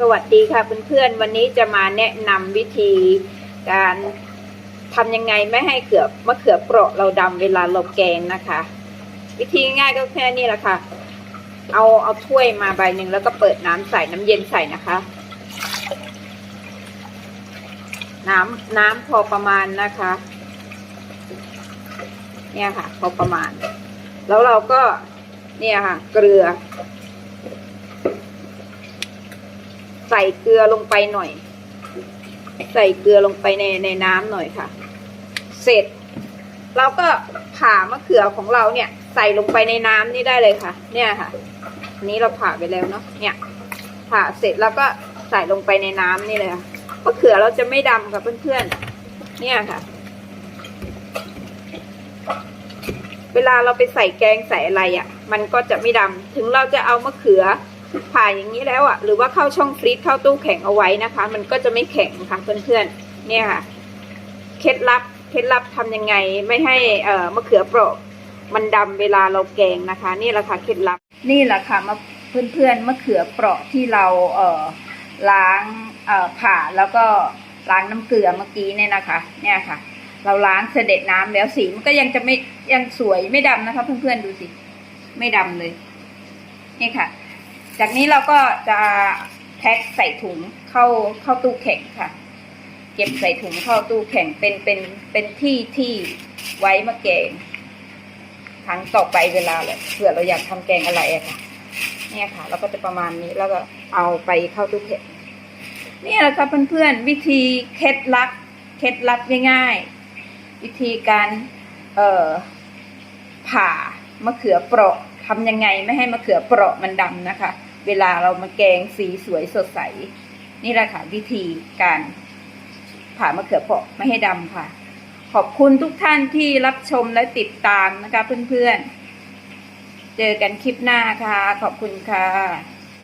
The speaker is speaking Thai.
สวัสดีค่ะเพื่อนๆวันนี้จะมาแนะนำวิธีการทำยังไงไม่ให้เขือบมะเขือเปราะเราดำเวลาเราแกงนะคะ วิธีง่ายก็แค่นี้แหละค่ะ เอาเอาถ้วยมาใบหนึ่งแล้วก็เปิดน้ำใส่น้ำเย็นใส่นะคะ น้ำน้ำพอประมาณนะคะ เนี่ยค่ะ พอประมาณ แล้วเราก็เนี่ยค่ะ เกลือ ใส่เกลือลงไปหน่อย ใส่เกลือลงไปในในน้ำหน่อยค่ะ เสร็จ เราก็ผ่ามะเขือของเราเนี่ย ใส่ลงไปในน้ำนี่ได้เลยค่ะ เนี่ยค่ะนนี้เราผ่าไปแล้วเนาะเนี่ยผ่าเสร็จแล้วก็ใส่ลงไปในน้ำนี่เลยค่ะมะเขือเราจะไม่ดำค่ะเพื่อนๆเนี่ยค่ะเวลาเราไปใส่แกงใส่อะไรอะ่ะ มันก็จะไม่ดำ ถึงเราจะเอามะเขือ ผ่าอย่างนี้แล้วอะ่ะ หรือว่าเข้าช่องฟรีซเข้าตู้แข็งเอาไว้นะคะ มันก็จะไม่แข็งค่ะเพื่อนๆเนี่ยค่ะเคล็ดลับเคล็ดลับทำยังไงไม่ให้เอ่อมะเขือเปราะมันดำเวลาเราแกงนะคะ นี่แหละค่ะเคล็ดลับนี่แหละค่ะมาเพื่อนๆมะเขือเปราะที่เราเอ่อล้างเอ่อผ่าแล้วก็ล้างน้ำเกลือเมื่อกี้เนี่ยนะคะ เนี่ยค่ะ เราล้างเสด็จน้ำแล้วสีมันก็ยังจะไม่ยังสวยไม่ดำนะคะ เพื่อนๆดูสิ ไม่ดำเลย นี่ค่ะ จากนี้เราก็จะแพ็คใส่ถุงเข้าเข้าตู้แข็งค่ะ เก็บใส่ถุงเข้าตู้แข็งเป็นเป็นเป็นที่ที่ไว้มาแกงครั้งต่อไปเวลาเลยเผื่อเราอยากทำแกงอะไรอะค่ะ เนี่ยค่ะ เราก็จะประมาณนี้แล้วก็เอาไปเข้าตู้แข็งนี่แหละค่ะเพื่อนๆวิธีเคล็ดลับเคล็ดลับง่ายๆ วิธีการเอ่อผ่ามะเขือเปราะ ทำยังไงไม่ให้มะเขือเปราะมันดำนะคะ เวลาเรามาแกงสีสวยสดใส นี่แหละค่ะวิธีการผ่ามะเขือเปราะไม่ให้ดำค่ะ ขอบคุณทุกท่านที่รับชมและติดตามนะคะเพื่อนๆ เจอกันคลิปหน้าค่ะ ขอบคุณค่ะ